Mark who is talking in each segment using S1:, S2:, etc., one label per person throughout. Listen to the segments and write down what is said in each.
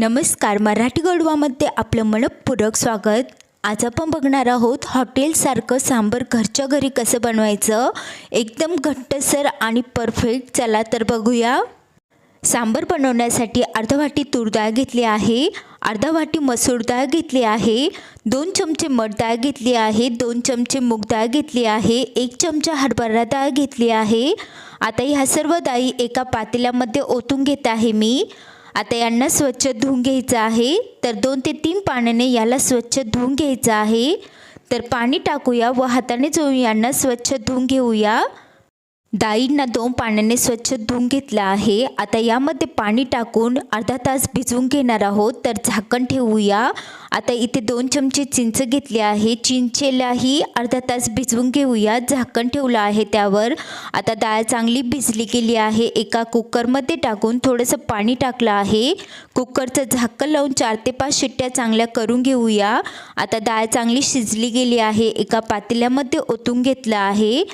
S1: नमस्कार मराठी गडवामध्ये आपलं मनपूरक स्वागत. आज आपण बघणार आहोत हॉटेलसारखं सांबर घरच्या घरी कसं बनवायचं? एकदम घट्टसर आणि परफेक्ट. चला तर बघूया. सांबर बनवण्यासाठी अर्धा वाटी तूर डाळ घेतली आहे अर्धा वाटी मसूर डाळ घेतली आहे दोन चमचे मठ डाळ घेतली आहे दोन चमचे मूग डाळ घेतली आहे एक चमचा हरभरा डाळ घेतली आहे. आता ह्या सर्व डाळी एका पातेल्यामध्ये ओतून घेत आहे मी. आता यांना स्वच्छ धुवून घ्यायचं आहे. तर दोन ते तीन पाण्याने याला स्वच्छ धुवून घ्यायचं आहे. तर पाणी टाकूया व हाताने चोळून यांना स्वच्छ धुवून घेऊया. डाळींना दोन पाण्याने स्वच्छ धुवून घेतलं आहे. आता यामध्ये पाणी टाकून अर्धा तास भिजवून घेणार आहोत. तर झाकण ठेवूया. आता इथे दोन चमचे चिंच घेतले आहे. चिंचेलाही अर्धा तास भिजवून घेऊया. झाकण ठेवलं आहे त्यावर. आता डाळ चांगली भिजली गेली आहे. एका कुकरमध्ये टाकून थोडंसं पाणी टाकलं आहे. कुकरचं झाकण लावून चार ते पाच शिट्ट्या चांगल्या करून घेऊया. आता डाळ चांगली शिजली गेली आहे. एका पातेल्यामध्ये ओतून घेतलं आहे.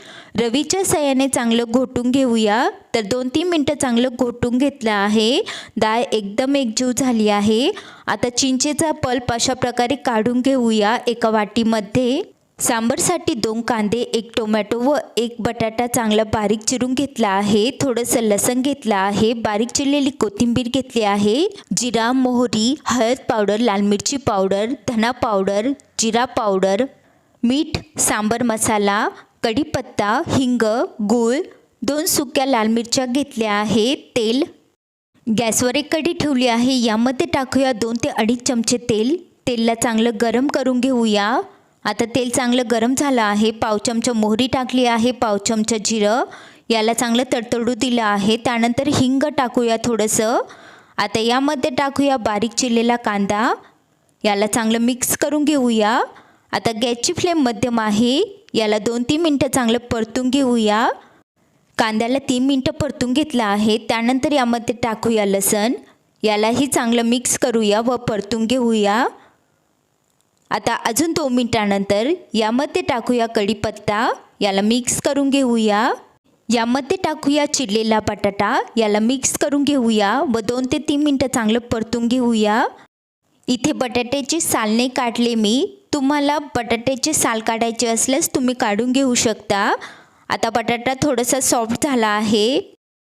S1: रवीच्या सहाय्याने चांगलं घोटून घेऊया. तर दोन तीन मिनटं चांगलं घोटून घेतलं आहे. डाळ एकदम एकजीव झाली आहे. आता चिंचेचा पल्प अशा प्रकारे काढून घेऊया. एका वाटीमध्ये सांबरसाठी दोन कांदे एक टोमॅटो व एक बटाटा चांगला बारीक चिरून घेतला आहे. थोडंसं लसण घेतलं आहे. बारीक चिरलेली कोथिंबीर घेतली आहे. जिरा मोहरी हळद पावडर लाल मिरची पावडर धना पावडर जिरा पावडर मीठ सांबर मसाला कढीपत्ता हिंग गूळ दोन सुक्या लाल मिरच्या घेतल्या आहे तेल गॅसवर एक कढी ठेवली आहे. यामध्ये टाकूया दोन ते अडीच चमचे तेल. तेलला चांगलं गरम करून घेऊया. आता तेल चांगलं गरम झालं आहे. पाव चमचा मोहरी टाकली आहे. पाव चमचा जिरं. याला चांगलं तडतडू दिलं आहे. त्यानंतर हिंग टाकूया थोडंसं. आता यामध्ये टाकूया बारीक चिरलेला कांदा. याला चांगलं मिक्स करून घेऊया. आता गॅसची फ्लेम मध्यम आहे. याला दोन तीन मिनटं चांगलं परतून घेऊया. कांद्याला तीन मिनटं परतून घेतलं आहे. त्यानंतर यामध्ये टाकूया लसण. यालाही चांगलं मिक्स करूया व परतून घेऊया. आता अजून दोन मिनटानंतर यामध्ये टाकूया कढीपत्ता. याला मिक्स करून घेऊया. यामध्ये टाकूया चिरलेला बटाटा. याला मिक्स करून घेऊया व दोन ते तीन मिनटं चांगलं परतून घेऊया. इथे बटाट्याची साल नाही काढले मी. तुम्हाला बटाट्याचे साल काढायचे असल्यास तुम्ही काढून घेऊ शकता. आता बटाटा थोडासा सॉफ्ट झाला आहे.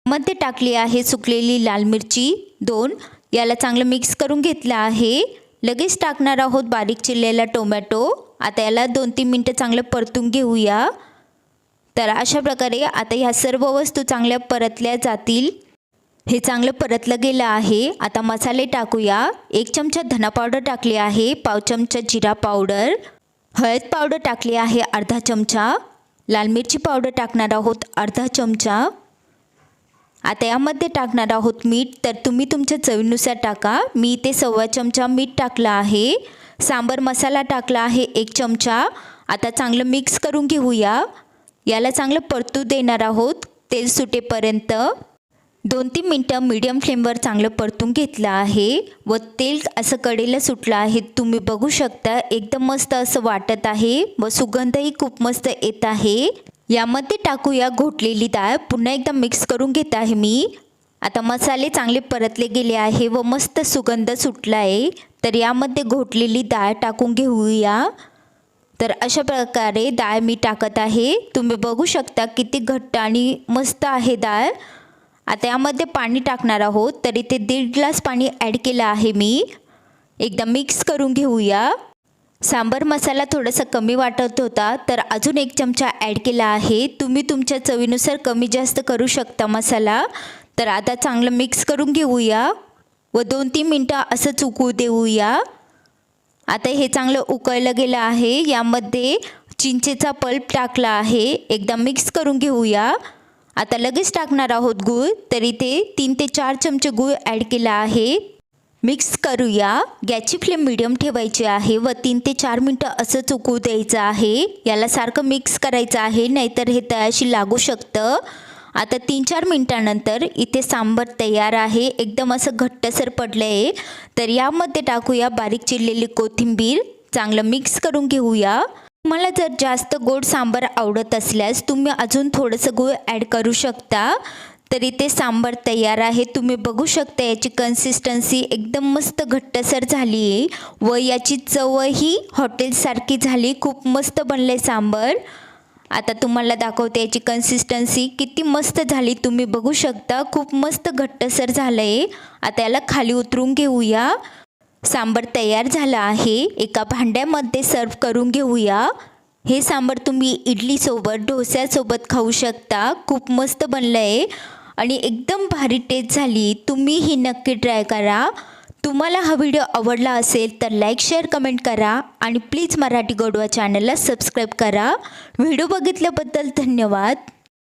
S1: मध्ये टाकली आहे सुकलेली लाल मिरची दोन. याला चांगलं मिक्स करून घेतलं आहे. लगेच टाकणार आहोत बारीक चिरलेला टोमॅटो आता याला दोन तीन मिनटं चांगलं परतून घेऊया. तर अशा प्रकारे आता ह्या सर्व वस्तू चांगल्या परतल्या जातील. हे चांगलं परतलं गेलं आहे. आता मसाले टाकूया. एक चमचा धना पावडर टाकली आहे. पाव चमचा जिरा पावडर हळद पावडर टाकली आहे अर्धा चमचा. लाल मिरची पावडर टाकणार आहोत अर्धा चमचा. आता यामध्ये टाकणार आहोत मीठ. तर तुम्ही तुमच्या चवीनुसार टाका. मी इथे सव्वा चमचा मीठ टाकलं आहे. सांबर मसाला टाकला आहे एक चमचा. आता चांगलं मिक्स करून घेऊया. याला चांगलं परतू देणार आहोत तेल सुटेपर्यंत. दोन तीन मिनटं मीडियम फ्लेमवर चांगलं परतून घेतलं आहे व तेल असं कडेला सुटलं आहे. तुम्ही बघू शकता एकदम मस्त असं वाटत आहे व सुगंधही खूप मस्त येत आहे. यामध्ये टाकूया घोटलेली डाळ. पुन्हा एकदा मिक्स करून घेत आहे मी. आता मसाले चांगले परतले गेले आहे व मस्त सुगंध सुटला आहे तर यामध्ये घोटलेली डाळ टाकून घेऊया. तर अशा प्रकारे डाळ मी टाकत आहे. तुम्ही बघू शकता किती घट्ट आणि मस्त आहे डाळ. आता यामध्ये पाणी टाकणार आहोत. तर इथे दीड ग्लास पाणी ॲड केलं आहे मी. एकदा मिक्स करून घेऊया. सांबर मसाला थोडासा कमी वाटत होता तर अजून एक चमचा ॲड केला आहे. तुम्ही तुमच्या चवीनुसार कमी जास्त करू शकता मसाला. तर आता चांगलं मिक्स करून घेऊया. व दोन तीन मिनटं असं चुकू देऊया. आता हे चांगलं उकळलं गेलं आहे. यामध्ये चिंचेचा पल्प टाकला आहे. एकदा मिक्स करून घेऊया. आता लगेच टाकणार आहोत गूळ तर इथे तीन ते चार चमचे गूळ ॲड केला आहे. मिक्स करूया. गॅसची फ्लेम मिडियम ठेवायची आहे व तीन ते चार मिनटं असं चुकू द्यायचं आहे. याला सारखं मिक्स करायचं आहे नाहीतर हे तयाशी लागू शकतं. आता तीन चार मिनटानंतर इथे सांबर तयार आहे. एकदम असं घट्टसर पडलं आहे तर यामध्ये टाकूया बारीक चिरलेली कोथिंबीर. चांगलं मिक्स करून घेऊया. तुम्हाला जर जास्त गोड सांबार आवडत असल्यास तुम्ही अजून थोडंसं गुळ ॲड करू शकता. तर इथे सांबार तयार आहे. तुम्ही बघू शकता याची कन्सिस्टन्सी एकदम मस्त घट्टसर झाली आहे व याची चवही हॉटेलसारखी झाली. खूप मस्त बनलं आहे सांबार. आता तुम्हाला दाखवते याची कन्सिस्टन्सी किती मस्त झाली. तुम्ही बघू शकता. खूप मस्त घट्टसर झालं आहे आता याला खाली उतरून घेऊया. सांबार तयार झाला आहे. एका भांड्यामध्ये सर्व करून घेऊया. हे सांबार तुम्ही इडलीसोबत डोस्यासोबत खाऊ शकता. खूप मस्त बनलं आहे आणि एकदम भारी टेस्ट झाली. तुम्ही ही नक्की ट्राय करा. तुम्हाला हा व्हिडिओ आवडला असेल तर लाईक शेअर कमेंट करा. आणि प्लीज मराठी गोडवा चॅनलला सबस्क्राईब करा. व्हिडिओ बघितल्याबद्दल धन्यवाद.